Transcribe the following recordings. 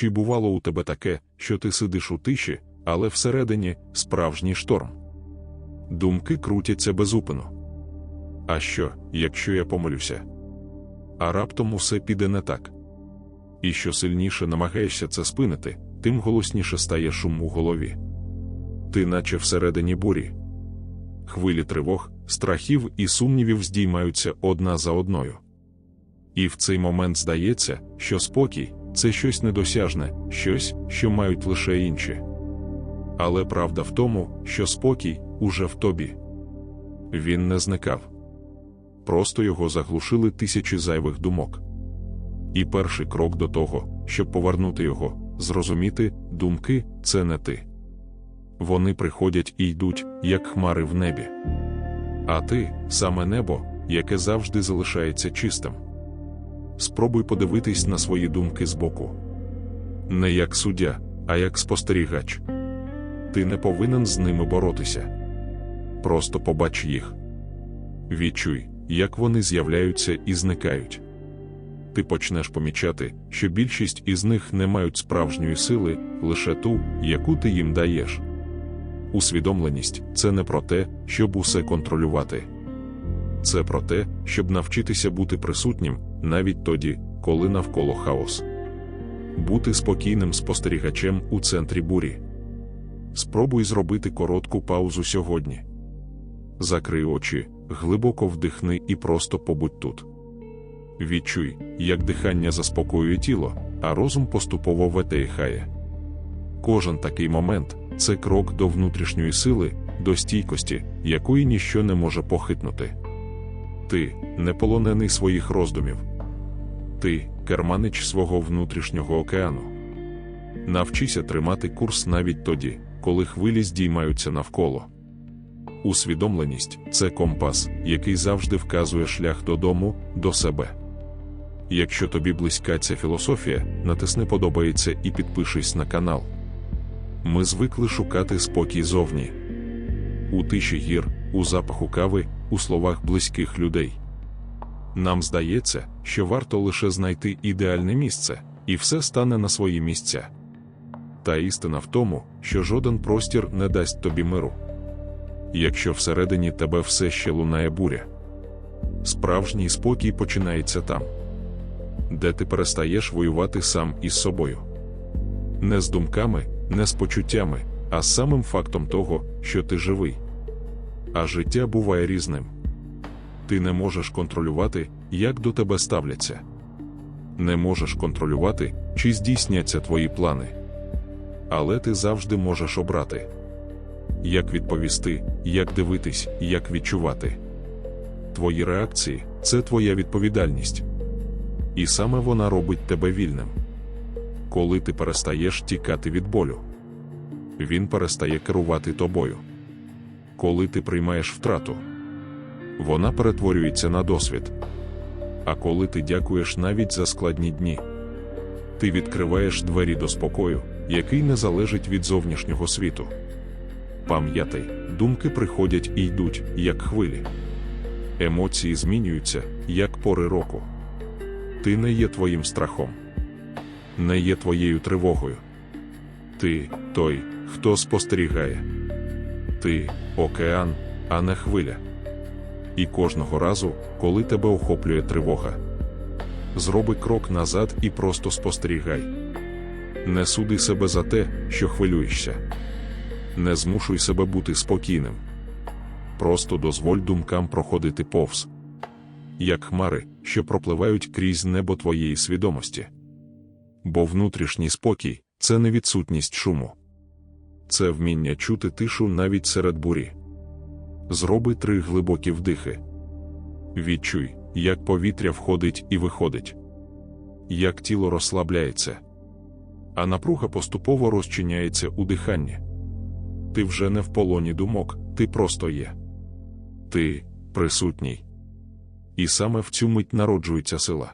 Чи бувало у тебе таке, що ти сидиш у тиші, але всередині справжній шторм? Думки крутяться безупину. А що, якщо я помилюся? А раптом усе піде не так. І що сильніше намагаєшся це спинити, тим голосніше стає шум у голові. Ти, наче всередині бурі. Хвилі тривог, страхів і сумнівів здіймаються одна за одною. І в цей момент здається, що спокій це щось недосяжне, щось, що мають лише інші. Але правда в тому, що спокій уже в тобі. Він не зникав. Просто його заглушили тисячі зайвих думок. І перший крок до того, щоб повернути його, зрозуміти, думки це не ти. Вони приходять і йдуть, як хмари в небі. А ти саме небо, яке завжди залишається чистим. Спробуй подивитись на свої думки збоку. Не як суддя, а як спостерігач. Ти не повинен з ними боротися. Просто побач їх. Відчуй, як вони з'являються і зникають. Ти почнеш помічати, що більшість із них не мають справжньої сили, лише ту, яку ти їм даєш. Усвідомленість це не про те, щоб усе контролювати. Це про те, щоб навчитися бути присутнім навіть тоді, коли навколо хаос. Бути спокійним спостерігачем у центрі бурі. Спробуй зробити коротку паузу сьогодні. Закрий очі, глибоко вдихни і просто побудь тут. Відчуй, як дихання заспокоює тіло, а розум поступово ветеїхає. Кожен такий момент це крок до внутрішньої сили, до стійкості, якої ніщо не може похитнути. Ти не полонений своїх роздумів. Ти керманич свого внутрішнього океану. Навчися тримати курс навіть тоді, коли хвилі здіймаються навколо. Усвідомленість це компас, який завжди вказує шлях додому, до себе. Якщо тобі близька ця філософія, натисни подобається і підпишись на канал. Ми звикли шукати спокій зовні. У тиші гір, у запаху кави, у словах близьких людей. Нам здається, що варто лише знайти ідеальне місце, і все стане на свої місця. Та істина в тому, що жоден простір не дасть тобі миру. Якщо всередині тебе все ще лунає буря, справжній спокій починається там, де ти перестаєш воювати сам із собою. Не з думками, не з почуттями, а з самим фактом того, що ти живий. А життя буває різним. Ти не можеш контролювати, як до тебе ставляться. Не можеш контролювати, чи здійсняться твої плани. Але ти завжди можеш обрати, як відповісти, як дивитись, як відчувати. Твої реакції це твоя відповідальність. І саме вона робить тебе вільним. Коли ти перестаєш тікати від болю, він перестає керувати тобою. Коли ти приймаєш втрату, вона перетворюється на досвід. А коли ти дякуєш навіть за складні дні, ти відкриваєш двері до спокою, який не залежить від зовнішнього світу. Пам'ятай, думки приходять і йдуть, як хвилі. Емоції змінюються, як пори року. Ти не є твоїм страхом, не є твоєю тривогою. Ти той, хто спостерігає. Ти океан, а не хвиля. І кожного разу, коли тебе охоплює тривога, зроби крок назад і просто спостерігай. Не суди себе за те, що хвилюєшся. Не змушуй себе бути спокійним. Просто дозволь думкам проходити повз, як хмари, що пропливають крізь небо твоєї свідомості. Бо внутрішній спокій це не відсутність шуму, це вміння чути тишу навіть серед бурі. Зроби три глибокі вдихи. Відчуй, як повітря входить і виходить, як тіло розслабляється, а напруга поступово розчиняється у диханні. Ти вже не в полоні думок, ти просто є. Ти присутній. І саме в цю мить народжується сила.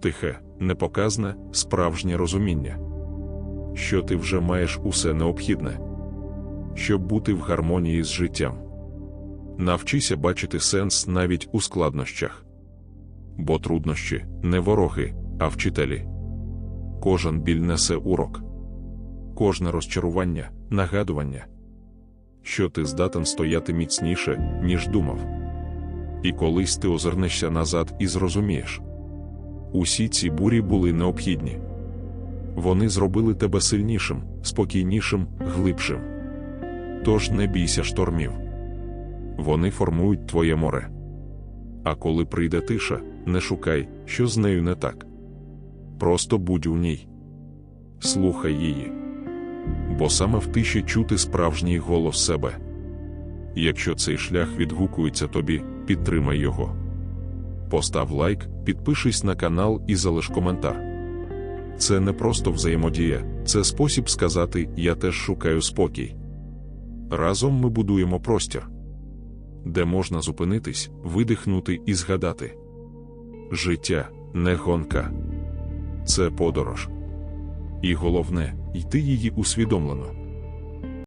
Тихе, непоказне, справжнє розуміння, що ти вже маєш усе необхідне, щоб бути в гармонії з життям. Навчися бачити сенс навіть у складнощах. Бо труднощі не вороги, а вчителі. Кожен біль несе урок, кожне розчарування, нагадування, що ти здатен стояти міцніше, ніж думав. І колись ти озирнешся назад і зрозумієш. Усі ці бурі були необхідні. Вони зробили тебе сильнішим, спокійнішим, глибшим. Тож не бійся штормів. Вони формують твоє море. А коли прийде тиша, не шукай, що з нею не так. Просто будь у ній. Слухай її. Бо саме в тиші чути справжній голос себе. Якщо цей шлях відгукується тобі, підтримай його. Постав лайк, підпишись на канал і залиш коментар. Це не просто взаємодія, це спосіб сказати Я теж шукаю спокій. Разом ми будуємо простір, де можна зупинитись, видихнути і згадати. Життя не гонка, це подорож. І головне йти її усвідомлено.